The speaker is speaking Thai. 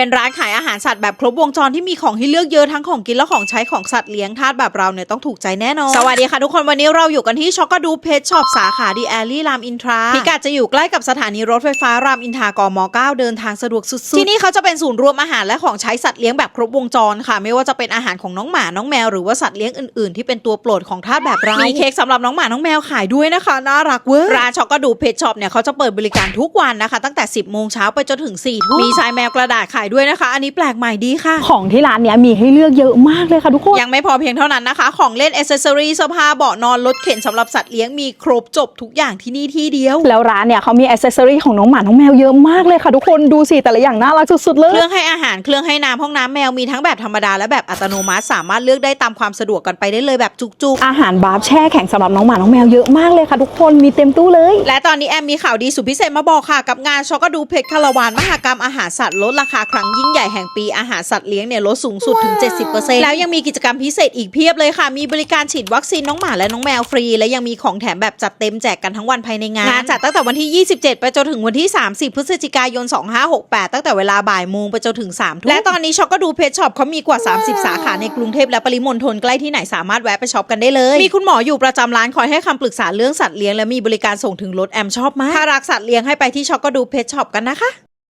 เป็นร้านขายอาหารสัตว์แบบครบวงจรที่มีของให้เลือกเยอะทั้งของกินและของใช้ของสัตว์เลี้ยงทาสแบบเราเนี่ยต้องถูกใจแน่นอน สวัสดีค่ะทุกคนวันนี้เราอยู่กันที่ช็อกโกดูเพชช็อปสาขาดีแอลลี่รามอินทราพิกัดจะอยู่ใกล้กับสถานีรถไฟฟ้ารามอินทรากม 9 เดินทางสะดวกสุดๆ ที่นี่เขาจะเป็นศูนย์รวมอาหารและของใช้สัตว์เลี้ยงแบบครบวงจรค่ะ ไม่ว่าจะเป็นอาหารของน้องหมาน้องแมวหรือว่าสัตว์เลี้ยงอื่นๆ ที่เป็นตัวโปรดของทาสแบบเรา มีเค้กสำหรับน้องหมาน้องแมวขายด้วยนะคะน่ารักเวอร์ร้านช็อกโกดูเพชช็อปเนี่ยเขาจะเปิดบริการทุกวันนะคะ ตั้งแต่ 10โมงเช้าไปจนถึง4ทุ่มมีทรายแมวกระดาษขายด้วยนะคะ อันนี้แปลกใหม่ดีค่ะ ของที่ร้านเนี้ยมีให้เลือกเยอะมากเลยค่ะทุกคน ยังไม่พอเพียงเท่านั้นนะคะ ของเล่นอ c เซสซอรีเสื้อผ้าเบาะนอนรถเข็นสำหรับสัตว์เลี้ยงมีครบจบทุกอย่างที่นี่ที่เดียว แล้วร้านเนี่ยเขามีอ c เซสซอรี่ของน้องหมาน้องแมวเยอะมากเลยค่ะทุกคนดูสิแต่ละอย่างน่ารักสุดๆเลเคยรื่องให้อาหารเครื่องให้น้ำห้องน้ำแมวมีทั้งแบบธรรมดาและแบบอัตโนมัติสามารถเลือกได้ตามความสะดวกกันไปได้เลยแบบจุกๆ อาหารบาร์ฟแช่แข็งสำหรับน้องหมาน้องแมวเยอะมากเลยค่ะทุกคนมีเต็มตู้เลย และตอนนี้แอมมีข่าวดีสุดพิเศษมาบอกค่ะกับงานช็อกโกดูเพชรคาราวานมหกรรมอาหารสัตว์ลดราคาครั้งยิ่งใหญ่แห่งปีอาหารสัตว์เลี้ยงเนี่ยลดสูงสุดถึง 70%แล้วยังมีกิจกรรมพิเศษอีกเพียบเลยค่ะ มีบริการฉีดวัคซีนน้องหมาและน้องแมวฟรี และยังมีของแถมแบบจัดเต็มแจกกันทั้งวันภายในงานงานจัดตั้งแต่วันที่ 27 ไปจนถึงวันที่ 30 พฤศจิกายน 2568 ตั้งแต่เวลาบ่ายโมงไปจนถึง3ทุ่มและตอนนี้ช็อกโกดูเพชช็อปเขามีกว่า 30 สาขาในกรุงเทพและปริมณฑลใกล้ที่ไหนสามารถแวะไปช็อปกันได้เลยมีคุณหมออยู่ประจำร้านคอยให้คำปรึกษาเรื่องสัตว์เลี้ยงและมีบริการส่งถึงรถแอมชอบมากถ้ารักสัตว์เลี้ยงให้ไปที่ช็อกโกดูเพชช็อปกันนะคะ